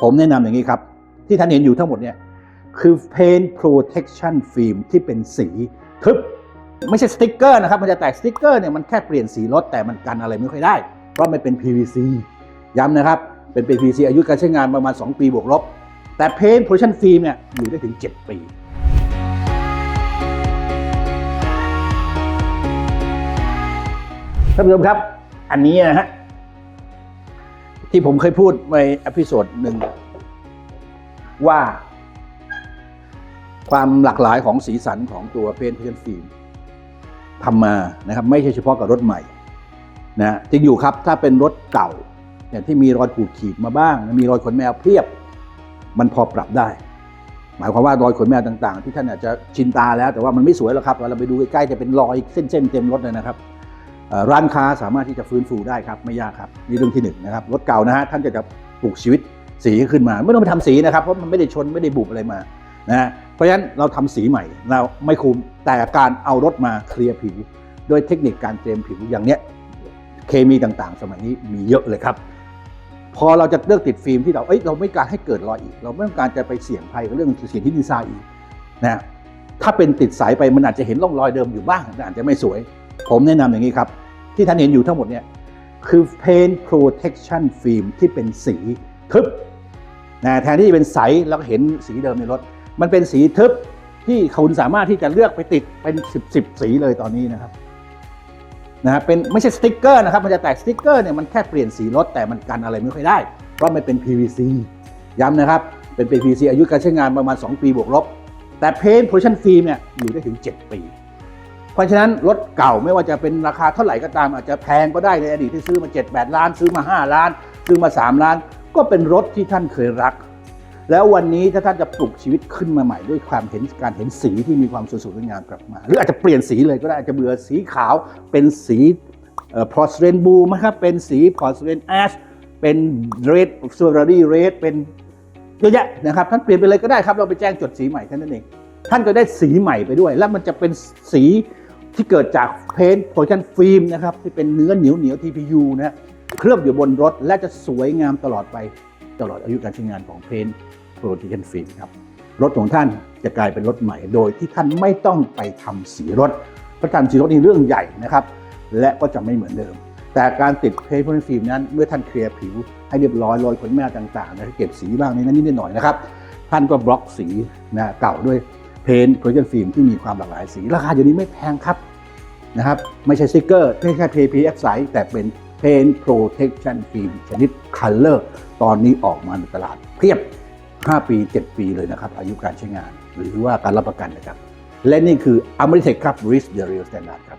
ผมแนะนำอย่างนี้ครับ ที่ท่านเห็นอยู่ทั้งหมดเนี่ยคือ paint protection film ที่เป็นสีทึบ ไม่ใช่สติกเกอร์นะครับ มันจะแตกสติกเกอร์เนี่ยมันแค่เปลี่ยนสีรถแต่มันกันอะไรไม่ค่อยได้ เพราะมันเป็น PVC ย้ำนะครับ เป็น PVC อายุการใช้งานประมาณ 2 ปีบวกลบ แต่ paint protection film เนี่ยอยู่ได้ถึง 7 ปีท่านผู้ชมครับ อันนี้นะฮะ ที่ผมเคยพูดในอพิโซดหนึ่งว่า ความหลากหลายของสีสันของตัวเพนเพนฟิล์มทำมานะครับ ไม่ใช่เฉพาะกับรถใหม่นะจริงอยู่ครับถ้าเป็นรถเก่าเนี่ยที่มีรอยขูดขีดมาบ้าง มีรอยขนแมวเพียบ มันพอปรับได้ หมายความว่ารอยขนแมวต่าง ๆ ที่ท่านอาจจะชินตาแล้วแต่ว่ามันไม่สวยหรอกครับเวลาเราไปดูใกล้ๆจะเป็นรอยเส้นๆเต็มรถเลยนะครับ ร้านค้าสามารถที่จะฟื้นฟูได้ครับไม่ยากครับนี่เรื่องที่หนึ่งนะครับรถเก่านะฮะท่านจะจะปลูกชีวิตสีขึ้นมา ไม่ต้องไปทำสีนะครับเพราะมันไม่ได้ชนไม่ได้บุบอะไรมานะเพราะฉะนั้นเราทำสีใหม่เราไม่คุ้มแต่การเอารถมาเคลียร์ผิวโดยเทคนิคการเตรียมผิวอย่างเนี้ยเคมีต่างๆ สมัยนี้มีเยอะเลยครับ พอเราจะเลือกติดฟิล์มที่เราเอ้ยเราไม่การให้เกิดรอยอีก เราไม่ต้องการจะไปเสี่ยงภัยกับเรื่องเสี่ยงที่ดีไซน์อีกนะถ้าเป็นติดสายไปมันอาจจะเห็นร่องรอยเดิมอยู่บ้างแต่อาจจะไม่สวย ผมแนะนำอย่างนี้ครับ ที่ท่านเห็นอยู่ทั้งหมดเนี่ยคือ paint protection film ที่เป็นสีทึบนะแทนที่จะเป็นใสแล้วก็เห็นสีเดิมในรถ มันเป็นสีทึบที่คุณสามารถที่จะเลือกไปติดเป็น 10 10สีเลยตอนนี้นะครับนะฮะเป็นไม่ใช่สติ๊กเกอร์นะครับมันจะแตกสติ๊กเกอร์เนี่ยมันแค่เปลี่ยนสีรถแต่มันกันอะไรไม่ค่อยได้ เพราะมันเป็น PVC ย้ำนะครับ เป็น PVC อายุการใช้งานประมาณ 2 ปีบวกลบ แต่ paint protection film เนี่ยอยู่ได้ถึง 7 ปี เพราะฉะนั้นรถเก่าไม่ว่าจะเป็นราคาเท่าไหร่ก็ตามอาจจะแพงก็ได้ในอดีตที่ซื้อมา 7 8 ล้าน ซื้อมา 5 ล้าน ซื้อมา 3 ล้าน ก็เป็นรถที่ท่านเคยรัก แล้ววันนี้ถ้าท่านจะปลุกชีวิตขึ้นมาใหม่ด้วยความเห็นการเห็นสีที่มีความสวยสดงามกลับมา หรืออาจจะเปลี่ยนสีเลยก็ได้อาจจะเบื่อสีขาวเป็นสีพอสเรนบูมครับเป็นสีพอสเรนแอชเป็นเรดสตรอเบอรี่เรดเป็นเยอะแยะนะครับท่านเปลี่ยนไปเลยก็ได้ครับเราไปแจ้งจดสีใหม่แค่นั้นเองท่านก็ได้สีใหม่ไปด้วย แล้วมันจะเป็นสี ที่เกิดจากเพนท์โพชันฟิล์มนะครับที่เป็นเนื้อเหนียวเหนียว TPU นะเคลือบอยู่บนรถและจะสวยงามตลอดไปตลอดอายุการใช้งานของเพนท์โปรตีนฟิล์มครับรถของท่านจะกลายเป็นรถใหม่ โดยที่ท่านไม่ต้องไปทำสีรถเพราะการสีรถนี่เรื่องใหญ่นะครับ และก็จะไม่เหมือนเดิม แต่การติดเพนท์โพชันฟิล์มนั้นเมื่อท่านเคลียร์ผิวให้เรียบร้อยโรยขนแม่ต่างๆนะเก็บสีบ้างนิดนิดหน่อยนะครับท่านก็บล็อกสีนะเก่าด้วย เพนต์โพลีฟิล์มที่มีความหลากหลายสี ราคาอยู่นี้ไม่แพงครับนะครับไม่ใช่สติกเกอร์ไม่ใช่ PPF ใสแต่เป็นเพนต์โปรเทคชั่นฟิล์มชนิดคัลเลอร์ตอนนี้ออกมาในตลาดเพียบ 5 ปี 7 ปีเลยนะครับ อายุการใช้งาน หรือว่าการรับประกันนะครับ และนี่คือ a m e r i t e c ครับ Risk the Real Standard ครับ